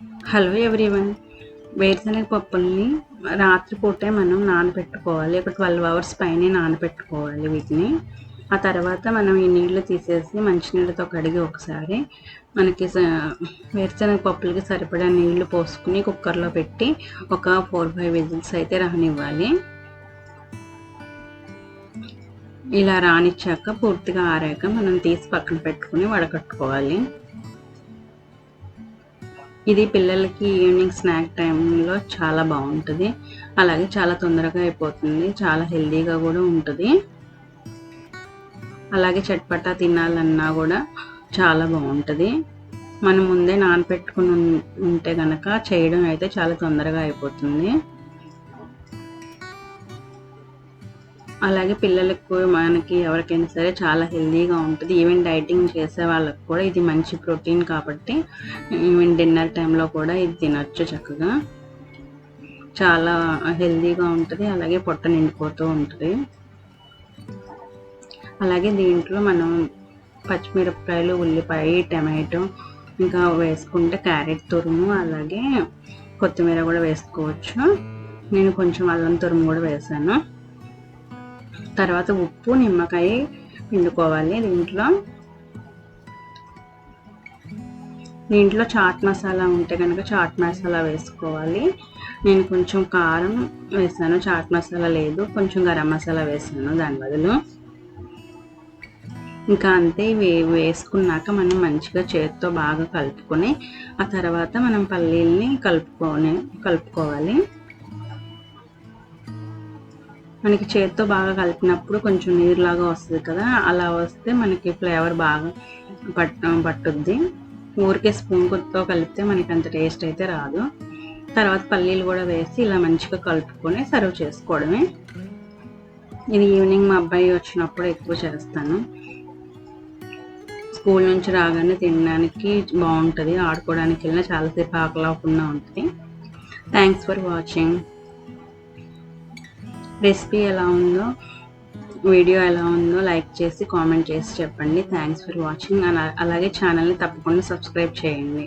Hello everyone. వేరుశనగ పప్పుల్ని రాత్రిపూటే మనం నానబెట్టుకోవాలి. ఒక ట్వెల్వ్ అవర్స్ పైనే నానబెట్టుకోవాలి వీటిని. ఆ తర్వాత మనం ఈ నీళ్ళు తీసేసి మంచినీళ్ళతో కడిగి ఒకసారి మనకి వేరుశనగ పప్పులకి సరిపడా నీళ్ళు పోసుకుని కుక్కర్లో పెట్టి ఒక ఫోర్ ఫైవ్ విజిల్స్ అయితే రానివ్వాలి. ఇలా రానిచ్చాక పూర్తిగా ఆరాక మనం తీసి పక్కన పెట్టుకుని వడకట్టుకోవాలి. ఇది పిల్లలకి ఈవినింగ్ స్నాక్ టైంలో చాలా బాగుంటుంది. అలాగే చాలా తొందరగా అయిపోతుంది. చాలా హెల్దీగా కూడా ఉంటుంది. అలాగే చట్పటా తినాలన్నా కూడా చాలా బాగుంటుంది. మనం ముందే నానపెట్టుకుని ఉంటే కనుక చేయడం అయితే చాలా తొందరగా అయిపోతుంది. అలాగే పిల్లలకు మనకి ఎవరికైనా సరే చాలా హెల్దీగా ఉంటుంది. ఈవెన్ డైటింగ్ చేసే వాళ్ళకి కూడా ఇది మంచి ప్రోటీన్ కాబట్టి ఈవెన్ డిన్నర్ టైంలో కూడా ఇది తినొచ్చు చక్కగా. చాలా హెల్దీగా ఉంటుంది. అలాగే పొట్ట నిండిపోతూ ఉంటుంది. అలాగే దీంట్లో మనం పచ్చిమిరపకాయలు ఉల్లిపాయ టమాటో ఇంకా వేసుకుంటే క్యారెట్ తురుము అలాగే కొత్తిమీర కూడా వేసుకోవచ్చు. నేను కొంచెం అల్లం తురుము కూడా వేసాను. తర్వాత ఉప్పు నిమ్మకాయ పిండుకోవాలి దీంట్లో. దీంట్లో చాట్ మసాలా ఉంటే కనుక చాట్ మసాలా వేసుకోవాలి. నేను కొంచెం కారం వేసాను చాట్ మసాలా లేదు కొంచెం గరం మసాలా వేసాను దాని బదులు. ఇంకా అంతే ఇవి వేసుకున్నాక మనం మంచిగా చేతితో బాగా కలుపుకొని ఆ తర్వాత మనం పల్లీల్ని కలుపుకొని కలుపుకోవాలి. మనకి చేతితో బాగా కలిపినప్పుడు కొంచెం నీరులాగా వస్తుంది కదా అలా వస్తే మనకి ఫ్లేవర్ బాగా పట్ పట్టుద్ది. ఊరికే స్పూన్ కొత్తతో కలిపితే మనకి అంత టేస్ట్ అయితే రాదు. తర్వాత పల్లీలు కూడా వేసి ఇలా మంచిగా కలుపుకొని సర్వ్ చేసుకోవడమే. ఇది ఈవినింగ్ మా అబ్బాయి వచ్చినప్పుడు ఎక్కువ చేస్తాను. స్కూల్ నుంచి రాగానే తినడానికి బాగుంటుంది ఆడుకోవడానికి వెళ్ళినా చాలాసేపు ఆకలి అవ్వకుండా ఉంటుంది. థ్యాంక్స్ ఫర్ వాచింగ్ రెసిపీ ఎలా ఉందో వీడియో ఎలా ఉందో లైక్ చేసి కామెంట్ చేసి చెప్పండి. థ్యాంక్స్ ఫర్ వాచింగ్ అలాగే ఛానల్ని తప్పకుండా సబ్స్క్రైబ్ చేయండి.